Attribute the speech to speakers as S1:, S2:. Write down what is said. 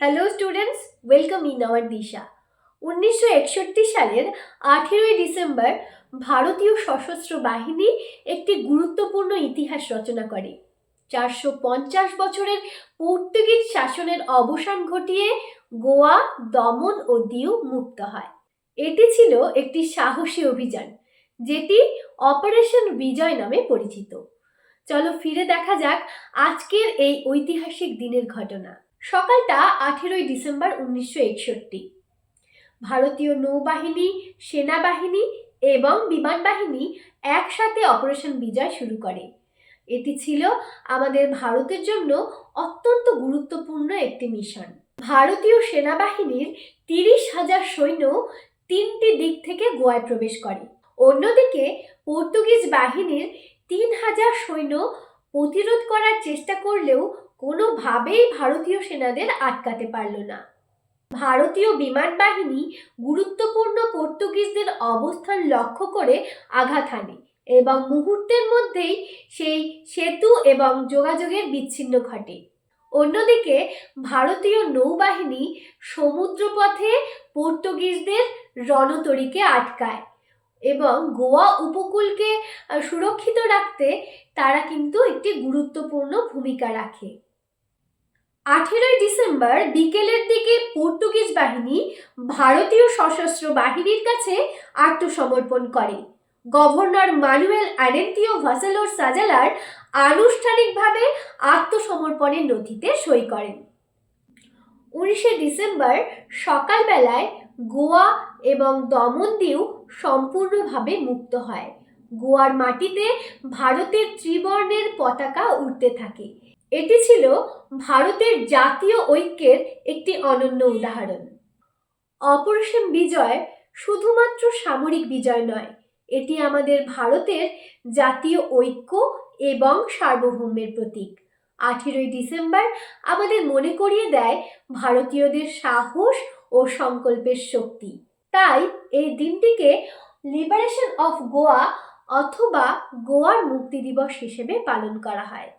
S1: Hello students welcome in our Disha উনিশশো একষট্টি সালের আঠেরোই ডিসেম্বর ভারতীয় সশস্ত্র বাহিনী একটি গুরুত্বপূর্ণ ইতিহাস রচনা করে। চারশো পঞ্চাশ বছরের পর্তুগিজ শাসনের অবসান ঘটিয়ে গোয়া, দমন ও দিউ মুক্ত হয়। এটি ছিল একটি সাহসী অভিযান, যেটি অপারেশন বিজয় নামে পরিচিত। চলো ফিরে দেখা যাক আজকের এই ঐতিহাসিক দিনের ঘটনা। সকালটা আঠেরোই ডিসেম্বর উনিশশো একষট্টি। ভারতীয় নৌবাহিনী, সেনাবাহিনী এবং বিমান বাহিনী একসাথে অপারেশন বিজয় শুরু করে। এটি ছিল আমাদের ভারতের জন্য অত্যন্ত গুরুত্বপূর্ণ একটি মিশন। ভারতীয় সেনাবাহিনীর তিরিশ হাজার সৈন্য তিনটি দিক থেকে গোয়ায় প্রবেশ করে। অন্যদিকে, পর্তুগিজ বাহিনীর তিন হাজার সৈন্য প্রতিরোধ করার চেষ্টা করলেও কোনোভাবেই ভারতীয় সেনাদের আটকাতে পারল না। ভারতীয় বিমান বাহিনী গুরুত্বপূর্ণ পর্তুগিজদের অবস্থান লক্ষ্য করে আঘাত হানে এবং মুহূর্তের মধ্যেই সেই সেতু এবং যোগাযোগের বিচ্ছিন্ন ঘটে। অন্যদিকে, ভারতীয় নৌবাহিনী সমুদ্রপথে পর্তুগিজদের রণতরীকে আটকায় এবং গোয়া উপকূলকে সুরক্ষিত রাখতে তারা কিন্তু একটি গুরুত্বপূর্ণ ভূমিকা রাখে। আঠেরোই ডিসেম্বর বিকেলের দিকে পর্তুগিজ বাহিনী ভারতীয় সশস্ত্র বাহিনীর কাছে আত্মসমর্পণ করে। গভর্নর মানুয়েল অ্যাডেন্টিও ভাসেলোর সাজালার আনুষ্ঠানিকভাবে আত্মসমর্পণের নথিতে সই করেন। উনিশে ডিসেম্বর সকালবেলায় গোয়া এবং দমনদিউ সম্পূর্ণভাবে মুক্ত হয়। গোয়ার মাটিতে ভারতের ত্রিবর্ণের পতাকা উঠতে থাকে। এটি ছিল ভারতের জাতীয় ঐক্যের একটি অনন্য উদাহরণ। অপারেশন বিজয় শুধুমাত্র সামরিক বিজয় নয়, এটি আমাদের ভারতের জাতীয় ঐক্য এবং সার্বভৌমের প্রতীক। আঠেরোই ডিসেম্বর আমাদের মনে করিয়ে দেয় ভারতীয়দের সাহস ও সংকল্পের শক্তি। তাই এই দিনটিকে লিবারেশন অফ গোয়া অথবা গোয়ার মুক্তি দিবস হিসেবে পালন করা হয়।